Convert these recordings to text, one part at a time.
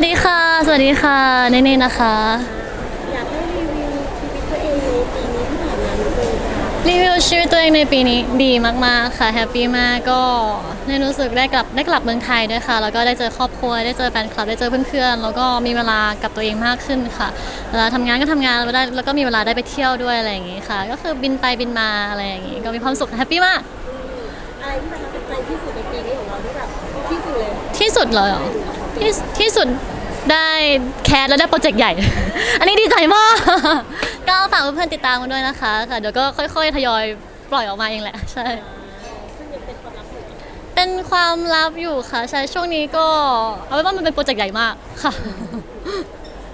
วัสดีค่ะ สวัสดีค่ะเนเน่นะคะ อยากให้รีวิวชีวิตตัวเองในปีนี้ที่ผ่านมานิดนึงค่ะรีวิวชีวิตตัวเองในปีนี้ดีมากๆค่ะแฮปปี้มากก็ได้รู้สึกได้กลับได้กลับเมืองไทยด้วยค่ะ แล้วก็ได้เจอครอบครัวได้เจอแฟนคลับได้เจอเพื่อนๆแล้วก็มีเวลากับตัวเองมากขึ้นค่ะเวลาทำงานก็ทำงานแล้วได้แล้วก็มีเวลาได้ไปเที่ยวด้วยอะไรอย่างงี้ค่ะ ก็คือบินไปบินมาอะไรอย่างงี้ก็มีความสุขแฮปปี้มาก อะไรที่ประทับใจที่สุดในปีนี้ของเราที่แบบที่สุดเลยที่สุดเลยเหรอ ที่ที่สุดได้แคสแล้วได้โปรเจกต์ใหญ่ อันนี้ดีใจมาก ก็ฝากเพื่อนๆติดตามกันด้วยนะคะค่ะเดี๋ยวก็ค่อยๆ ทยอยปล่อยออกมาเองแหละ ใช่เป็นความลับอยู่เป็นความลับอยู่ค่ะ ใช่ช่วงนี้ก็ เอาไว้ว่ามันเป็นโปรเจกต์ใหญ่มากค่ะ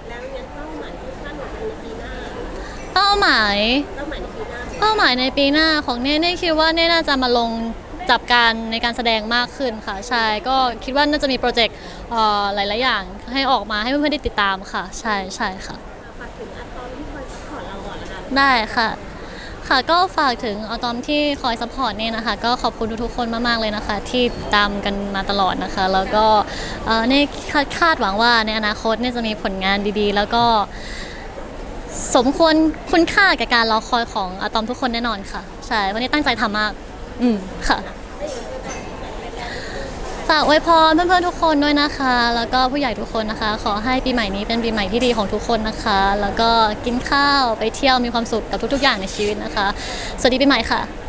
แล้วยังเป้าหมายที่คาดหวังในปีหน้าเป้าหมาย เป้าหมายในปีหน้า เป้าหมายในปีหน้าของเน่เน่คิดว่าเน่น่าจะมาลง จับการในการแสดงมากขึ้นค่ะใช่ก็คิดว่าน่าจะมีโปรเจกต์เอ่อหลาย ๆ อย่างให้ออกมาให้เพื่อนๆได้ติดตามค่ะ ใช่ใช่ค่ะ ฝากถึงอาตอมที่คอยซัพพอร์ตเราก่อนละกันได้ค่ะ ค่ะก็ฝากถึงอตอมที่คอยซัพพอร์ตเนี่ยนะคะ ก็ขอบคุณทุกๆคนมากๆเลยนะคะ ที่ตามกันมาตลอดนะคะ แล้วก็เอ่อเนี่ยคาดคาดหวังว่าในอนาคตเนี่ยจะมีผลงานดีๆ แล้วก็ สมควรคุณค่าแก่การรอคอยของอะตอมทุกคนแน่นอนค่ะ ใช่ วันนี้ตั้งใจทำมาก อืมค่ะฝากอวยพรเพื่อนๆทุกคนด้วยนะคะ แล้วก็ผู้ใหญ่ทุกคนนะคะ ขอให้ปีใหม่นี้เป็นปีใหม่ที่ดีของทุกคนนะคะ แล้วก็กินข้าวไปเที่ยวมีความสุขกับทุกๆอย่างในชีวิตนะคะ สวัสดีปีใหม่ค่ะ